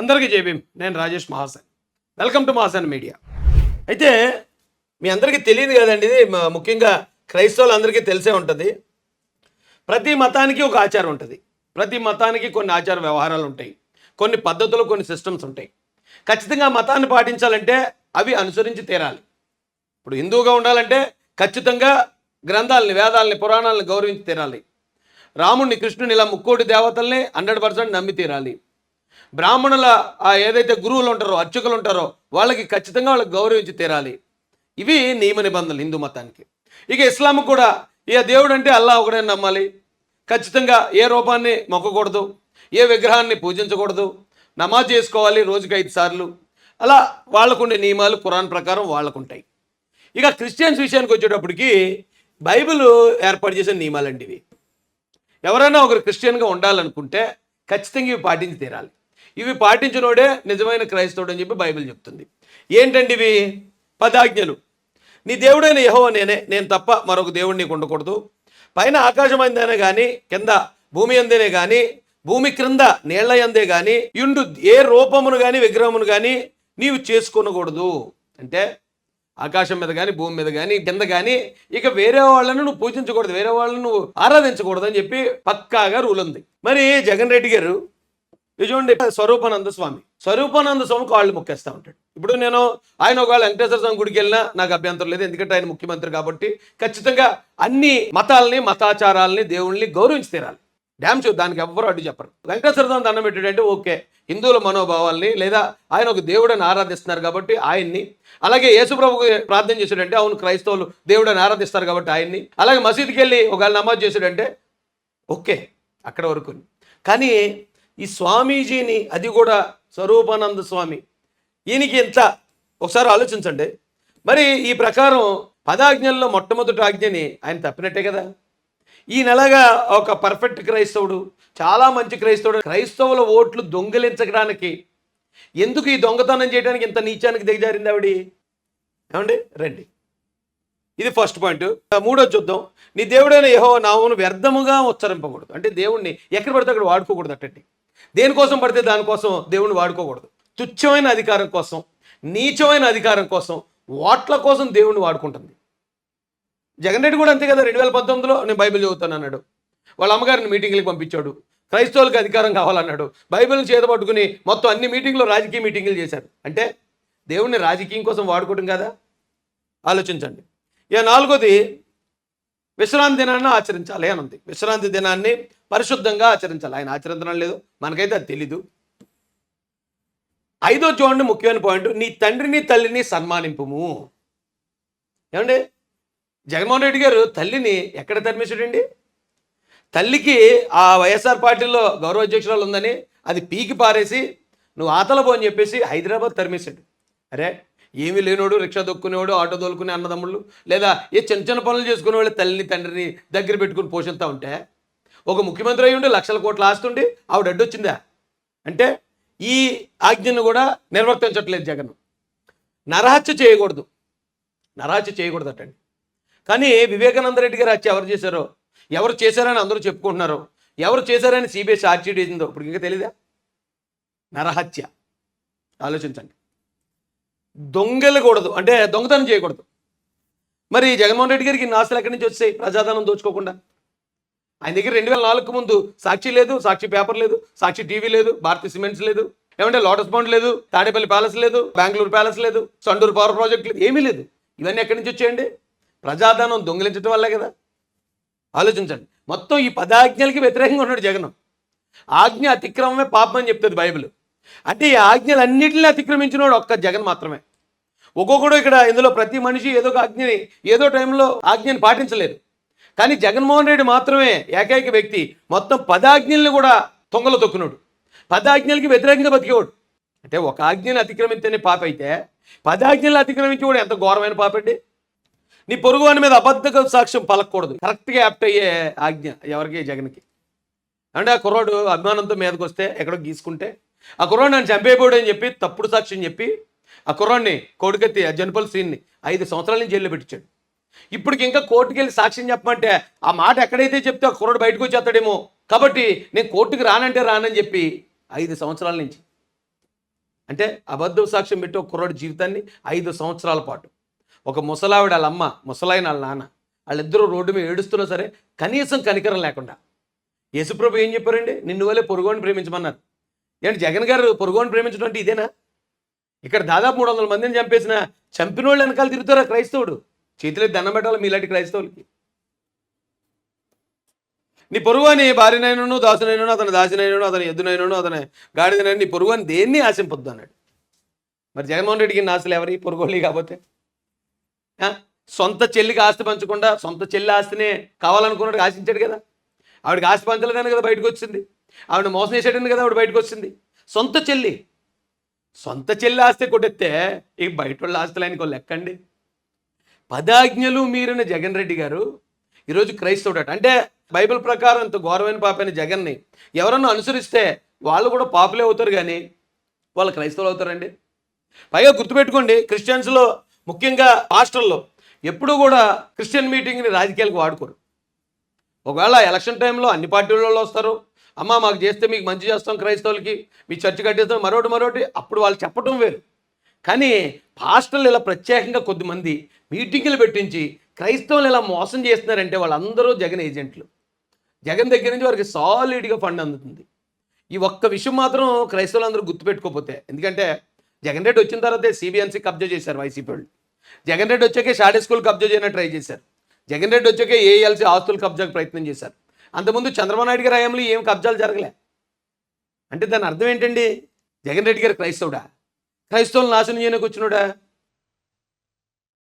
అందరికీ జేబీం నేను Rajesh Mahasan. Welcome to Mahasan media అయితే మీ అందరికీ తెలియదు కదండి ఇది ముఖ్యంగా క్రైస్తవులందరికీ తెలిసే ఉంటుంది. ప్రతి మతానికి ఒక ఆచారం ఉంటుంది. ప్రతి మతానికి కొన్ని ఆచార వ్యవహారాలు ఉంటాయి. కొన్ని పద్ధతులు కొన్ని సిస్టమ్స్ ఉంటాయి. ఖచ్చితంగా మతాన్ని పాటించాలంటే అవి అనుసరించి తీరాలి. ఇప్పుడు హిందువుగా ఉండాలంటే ఖచ్చితంగా గ్రంథాలని వేదాలని పురాణాలను గౌరవించి తీరాలి. రాముడిని కృష్ణుని ఇలా ముక్కోటి దేవతల్ని హండ్రెడ్ పర్సెంట్ నమ్మి తీరాలి. బ్రాహ్మణుల ఆ ఏదైతే గురువులు ఉంటారో అర్చకులు ఉంటారో వాళ్ళకి ఖచ్చితంగా వాళ్ళకి గౌరవించి తీరాలి. ఇవి నియమ నిబంధనలు హిందూ మతానికి. ఇక ఇస్లాం కూడా ఇక దేవుడు అంటే అల్లా ఒకడే నమ్మాలి. ఖచ్చితంగా ఏ రూపాన్ని మొక్కకూడదు ఏ విగ్రహాన్ని పూజించకూడదు. నమాజ్ చేసుకోవాలి రోజుకి ఐదు సార్లు. అలా వాళ్ళకుండే నియమాలు కురాన్ ప్రకారం వాళ్ళకుంటాయి. ఇక క్రిస్టియన్స్ విషయానికి వచ్చేటప్పటికి బైబిల్ ఏర్పాటు చేసిన నియమాలండి ఇవి. ఎవరైనా ఒకరు క్రిస్టియన్గా ఉండాలనుకుంటే ఖచ్చితంగా ఇవి పాటించి తీరాలి. ఇవి పాటించినోడే నిజమైన క్రైస్తవుడు అని చెప్పి బైబిల్ చెప్తుంది. ఏంటండి ఇవి? పదాజ్ఞలు. నీ దేవుడైన యహో నేనే నేను తప్ప మరొక దేవుడు నీకు ఉండకూడదు. పైన ఆకాశం కానీ కింద భూమి అందేనే కానీ భూమి క్రింద నీళ్ళ అందే కానీ ఇండు ఏ రూపమును కానీ విగ్రహమును కానీ నీవు చేసుకొనకూడదు. అంటే ఆకాశం మీద కానీ భూమి మీద కానీ కింద కానీ ఇక వేరే వాళ్ళని నువ్వు పూజించకూడదు వేరే వాళ్ళని నువ్వు ఆరాధించకూడదు అని చెప్పి పక్కాగా రూల్ ఉంది. మరి జగన్ రెడ్డి గారు ఇది చూడండి స్వరూపానంద స్వామి. స్వరూపానంద స్వామి కాళ్ళు మొక్కేస్తా ఉంటాడు. ఇప్పుడు నేను ఆయన ఒకవేళ వెంకటేశ్వర స్వామి గుడికి వెళ్ళినా నాకు అభ్యంతరం లేదు ఎందుకంటే ఆయన ముఖ్యమంత్రి కాబట్టి ఖచ్చితంగా అన్ని మతాలని మతాచారాలని దేవుళ్ళని గౌరవించి తీరాలి. డ్యామ్ చూ దానికి ఎవ్వరు అడ్డు చెప్పరు. వెంకటేశ్వర స్వామి దండం పెట్టాడంటే ఓకే హిందువుల మనోభావాల్ని లేదా ఆయన ఒక దేవుడని ఆరాధిస్తున్నారు కాబట్టి ఆయన్ని. అలాగే యేసుప్రభుకు ప్రార్థన చేశాడంటే అవును క్రైస్తవులు దేవుడని ఆరాధిస్తారు కాబట్టి ఆయన్ని. అలాగే మసీదుకి వెళ్ళి ఒకవేళ నమాజ్ చేశాడంటే ఓకే అక్కడ వరకు. కానీ ఈ స్వామీజీని అది కూడా స్వరూపానంద స్వామి. ఈయనకి ఎంత ఒకసారి ఆలోచించండి. మరి ఈ ప్రకారం పదాజ్ఞల్లో మొట్టమొదటి ఆజ్ఞని ఆయన తప్పినట్టే కదా. ఈ నెలగా ఒక పర్ఫెక్ట్ క్రైస్తవుడు చాలా మంచి క్రైస్తవుడు క్రైస్తవుల ఓట్లు దొంగిలించడానికి ఎందుకు ఈ దొంగతనం చేయడానికి ఇంత నీచానికి దిగజారింది ఆవిడ? ఏమండి? రండి. ఇది ఫస్ట్ పాయింట్. మూడో చూద్దాం. నీ దేవుడైన యహో నామను వ్యర్థముగా ఉచ్చరింపకూడదు అంటే దేవుణ్ణి ఎక్కడ పడితే అక్కడ వాడుకోకూడదు అట్టండి. దేనికోసం పడితే దానికోసం దేవుణ్ణి వాడుకోకూడదు. తుచ్చమైన అధికారం కోసం నీచమైన అధికారం కోసం ఓట్ల కోసం దేవుణ్ణి వాడుకుంటుంది. జగన్ రెడ్డి కూడా అంతే కదా రెండు వేల పంతొమ్మిదిలో నేను బైబిల్ చదువుతాను అన్నాడు. వాళ్ళ అమ్మగారిని మీటింగ్లకి పంపించాడు. క్రైస్తవులకు అధికారం కావాలన్నాడు. బైబిల్ని చేత పట్టుకుని మొత్తం అన్ని మీటింగ్లు రాజకీయ మీటింగ్లు చేశారు. అంటే దేవుణ్ణి రాజకీయం కోసం వాడుకోవడం కదా? ఆలోచించండి. ఇక నాలుగోది విశ్రాంతి దినాన్ని ఆచరించాలి అని ఉంది. విశ్రాంతి దినాన్ని పరిశుద్ధంగా ఆచరించాలి. ఆయన ఆచరించడం లేదు. మనకైతే అది తెలీదు. ఐదో చూడండి ముఖ్యమైన పాయింట్ నీ తండ్రిని తల్లిని సన్మానింపుము. ఏమండి? జగన్మోహన్ రెడ్డి గారు తల్లిని ఎక్కడ తరిమేశాడండి? తల్లికి ఆ వైఎస్ఆర్ పార్టీలో గౌరవ అధ్యక్షురాలు ఉందని అది పీకి పారేసి నువ్వు ఆతలపో అని చెప్పేసి హైదరాబాద్ తరిమేశాడు. అరే ఏమీ లేనోడు రిక్షా దొక్కునేవాడు ఆటో దొలుకునే అన్నదమ్ముళ్ళు లేదా ఏ చిన్న చిన్న పనులు చేసుకునే వాళ్ళు తల్లిని తండ్రిని దగ్గర పెట్టుకుని పోషిస్తూ ఉంటే ఒక ముఖ్యమంత్రి అయ్యి ఉండి లక్షల కోట్లు ఆస్తుండి ఆవిడ అడ్డొచ్చిందా అంటే ఈ ఆజ్ఞను కూడా నిర్వర్తించట్లేదు జగన్. నరహత్య చేయకూడదు. నరహత్య చేయకూడదు అటండి కానీ వివేకానంద రెడ్డి గారు హత్య ఎవరు చేశారో ఎవరు చేశారని అందరూ చెప్పుకుంటున్నారు ఎవరు చేశారని సిబిఐ ఛార్జ్ వేసిందో ఇప్పుడు ఇంకా తెలీదా? నరహత్య. ఆలోచించండి. దొంగలకూడదు. అంటే దొంగతనం చేయకూడదు. మరి జగన్మోహన్ రెడ్డి గారికి ఇన్ని ఎక్కడి నుంచి వచ్చాయి? ప్రజాధనం దోచుకోకుండా. ఆయన దగ్గర రెండు వేల నాలుగు ముందు సాక్షి లేదు సాక్షి పేపర్ లేదు సాక్షి టీవీ లేదు భారతీ సిమెంట్స్ లేదు ఏమంటే లోటస్ బాండ్ లేదు తాడేపల్లి ప్యాలెస్ లేదు బెంగళూరు ప్యాలెస్ లేదు సండూరు పవర్ ప్రాజెక్ట్ లేదు ఏమీ లేదు. ఇవన్నీ ఎక్కడి నుంచి వచ్చాయండి? ప్రజాధనం దొంగిలించడం వల్లే కదా. ఆలోచించండి. మొత్తం ఈ పదాజ్ఞలకి వ్యతిరేకంగా ఉన్నాడు జగన్. ఆజ్ఞ అతిక్రమమే పాపం అని చెప్తుంది బైబిల్. అంటే ఈ ఆజ్ఞలన్నింటినీ అతిక్రమించినోడు ఒక్క జగన్ మాత్రమే. ఒక్కొక్కడు ఇక్కడ ఇందులో ప్రతి మనిషి ఏదో ఒక ఆజ్ఞని ఏదో టైంలో ఆజ్ఞని పాటించలేదు. కానీ జగన్మోహన్ రెడ్డి మాత్రమే ఏకైక వ్యక్తి. మొత్తం పదాజ్ఞల్ని కూడా తొంగలో తొక్కున్నాడు పదాజ్ఞలకి వ్యతిరేకంగా బతికేవాడు. అంటే ఒక ఆజ్ఞని అతిక్రమించే పాప అయితే పదాజ్ఞలు అతిక్రమించేవాడు ఎంత ఘోరమైన పాపండి నీ పొరుగు వాని మీద అబద్ధ సాక్ష్యం పలకూడదు కరెక్ట్గా యాప్ట్ అయ్యే ఆజ్ఞ ఎవరికి? జగన్కి. అంటే ఆ కుర్రాడు అభిమానంతో మీదకి వస్తే ఎక్కడో గీసుకుంటే? ఆ కుర్రాడు నన్ను చంపేయబోడు అని చెప్పి తప్పుడు సాక్ష్యం చెప్పి ఆ కుర్రాడిని కోడికెత్తి ఆ జనపల్ సీన్ని ఐదు సంవత్సరాల నుంచి జైల్లో పెట్టించాడు. ఇప్పటికి ఇంకా కోర్టుకి వెళ్ళి సాక్ష్యం చెప్పమంటే ఆ మాట ఎక్కడైతే చెప్తే ఆ కుర్రాడు బయటకు వచ్చేస్తాడేమో. కాబట్టి నేను కోర్టుకి రానంటే రానని చెప్పి ఐదు సంవత్సరాల నుంచి. అంటే అబద్ధ సాక్ష్యం పెట్టి ఒక కుర్రాడు జీవితాన్ని ఐదు సంవత్సరాల పాటు. ఒక ముసలావిడ వాళ్ళ అమ్మ ముసలాయిన వాళ్ళ నాన్న వాళ్ళిద్దరూ రోడ్డు మీద ఏడుస్తున్నా సరే కనీసం కనికరం లేకుండా. యేసుప్రభు ఏం చెప్పారండి? నిన్ను వల్లే పొరుగోని ప్రేమించమన్నారు. ఏంటి జగన్ గారు పొరుగోని ప్రేమించడం అంటే ఇదేనా? ఇక్కడ దాదాపు మూడు వందల మందిని చంపేసిన చంపిన వాళ్ళు వెనకాల తిరుగుతారా క్రైస్తవుడు? చేతిలో దండం పెట్టాలి మీలాంటి క్రైస్తవులకి? నీ పొరుగు అని భార్యనైనను దాసునైనను అతని దాసినైనను అతని ఎద్దునైనను అతని గాడిదనైనా నీ పొరుగు అని దేన్ని ఆశింపొద్దు అన్నాడు? మరి జగన్మోహన్ రెడ్డికి నాశలు ఎవరి? పొరుగులి కాకపోతే సొంత చెల్లికి ఆస్తి పంచకుండా సొంత చెల్లి ఆస్తినే కావాలనుకున్నాడు ఆశించాడు కదా? ఆవిడకి ఆస్తి పంచలేదని కదా బయటకు వచ్చింది? ఆవిడ మోసం చేసేటండి కదా ఆవిడ బయటకు వచ్చింది సొంత చెల్లి. సొంత చెల్లి ఆస్తి కొట్టెత్తే ఇక బయట వాళ్ళ ఆస్తులు ఆయనకు లెక్కండి. పదాజ్ఞలు మీరిన జగన్ రెడ్డి గారు ఈరోజు క్రైస్తవుడట. అంటే బైబిల్ ప్రకారం ఇంత ఘోరమైన పాపైన జగన్ని ఎవరన్నా అనుసరిస్తే వాళ్ళు కూడా పాపులే అవుతారు కానీ వాళ్ళు క్రైస్తవులు అవుతారండి. పైగా గుర్తుపెట్టుకోండి క్రిస్టియన్స్లో ముఖ్యంగా హాస్టల్లో ఎప్పుడూ కూడా క్రిస్టియన్ మీటింగ్ని రాజకీయాలకు వాడుకోరు. ఒకవేళ ఎలక్షన్ టైంలో అన్ని పార్టీల వాళ్ళు వస్తారు అమ్మ మాకు చేస్తే మీకు మంచి చేస్తాం క్రైస్తవులకి మీ చర్చి కట్టేస్తాం మరొకటి మరొకటి. అప్పుడు వాళ్ళు చెప్పటం వేరు. కానీ పాస్టర్లు ఇలా ప్రత్యేకంగా కొద్దిమంది మీటింగులు పెట్టించి క్రైస్తవులు ఇలా మోసం చేస్తున్నారంటే వాళ్ళందరూ జగన్ ఏజెంట్లు. జగన్ దగ్గర నుంచి వారికి సాలిడ్గా ఫండ్ అందుతుంది. ఈ ఒక్క విషయం మాత్రం క్రైస్తవులందరూ గుర్తుపెట్టుకోపోతే ఎందుకంటే జగన్ రెడ్డి వచ్చిన తర్వాతే సిబిఎన్సీ కబ్జా చేశారు వైసీపీ వాళ్ళు. జగన్ రెడ్డి వచ్చాకే షాడే స్కూల్ కబ్జా చేయడానికి ట్రై చేశారు. జగన్ రెడ్డి వచ్చాకే ఏఎల్సీ ఆస్తులు కబ్జాకు ప్రయత్నం చేశారు. అంతకుముందు చంద్రబాబు నాయుడు గారి హయాంలో ఏం కబ్జాలు జరగలే? అంటే దాని అర్థం ఏంటండి? జగన్ రెడ్డి గారు క్రైస్తవుడా? క్రైస్తవులు నాశనం చేయడానికి వచ్చినోడా?